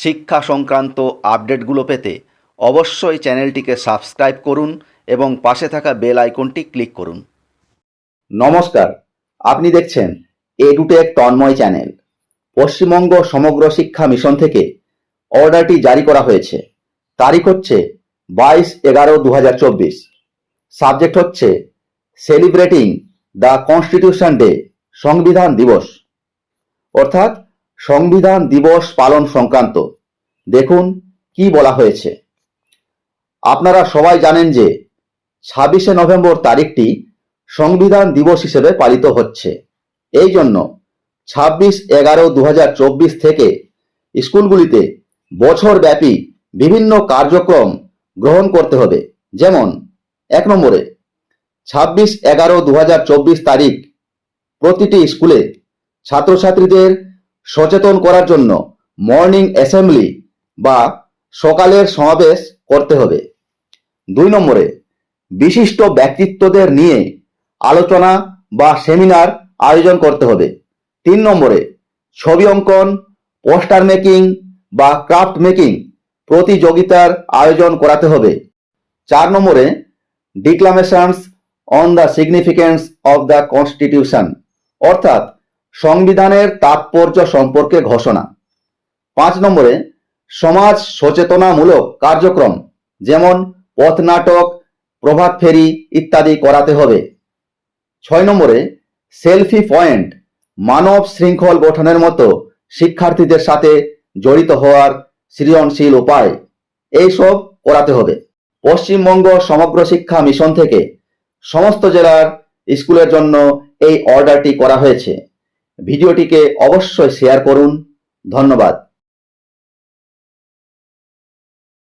শিক্ষা সংক্রান্ত আপডেটগুলো পেতে অবশ্যই চ্যানেলটিকে সাবস্ক্রাইব করুন এবং পাশে থাকা বেল আইকনটি ক্লিক করুন। নমস্কার, আপনি দেখছেন এডুটেক তন্ময় চ্যানেল। পশ্চিমবঙ্গ সমগ্র শিক্ষা মিশন থেকে অর্ডারটি জারি করা হয়েছে। তারিখ হচ্ছে বাইশ এগারো দু সাবজেক্ট হচ্ছে সেলিব্রেটিং দ্য কনস্টিটিউশন ডে সংবিধান দিবস। অর্থাৎ সংবিধান দিবস পালন সংক্রান্ত। দেখুন কি বলা হয়েছে। আপনারা সবাই জানেন যে ছাব্বিশে নভেম্বর তারিখটি সংবিধান দিবস হিসেবে পালিত হচ্ছে। এই জন্য ছাব্বিশ এগারো দু থেকে স্কুলগুলিতে বছরব্যাপী বিভিন্ন কার্যক্রম গ্রহণ করতে হবে। যেমন, এক নম্বরে, ছাব্বিশ এগারো দু তারিখ প্রতিটি স্কুলে ছাত্রছাত্রীদের সচেতন করার জন্য মর্নিং অ্যাসেম্বলি বা সকালের সমাবেশ করতে হবে। দুই নম্বরে, বিশিষ্ট ব্যক্তিত্বদের নিয়ে আলোচনা বা সেমিনার আয়োজন করতে হবে। তিন নম্বরে, ছবি অঙ্কন পোস্টার মেকিং বা ক্রাফট মেকিং প্রতিযোগিতার আয়োজন করাতে হবে। চার নম্বরে declamations on the significance of the constitution অর্থাৎ সংবিধানের তাৎপর্য সম্পর্কে ঘোষণা। পাঁচ নম্বরে, সমাজ সচেতনামূলক কার্যক্রম, যেমন পথনাটক প্রভাত ফেরি ইত্যাদি করাতে হবে। ছয় নম্বরে, সেলফি পয়েন্ট, মানব শৃঙ্খল গঠনের মতো শিক্ষার্থীদের সাথে জড়িত হওয়ার সৃজনশীল উপায়, এইসব করাতে হবে। পশ্চিমবঙ্গ সমগ্র শিক্ষা মিশন থেকে সমস্ত জেলার স্কুলের জন্য এই অর্ডারটি করা হয়েছে। ভিডিওটিকে অবশ্যই শেয়ার করুন। ধন্যবাদ।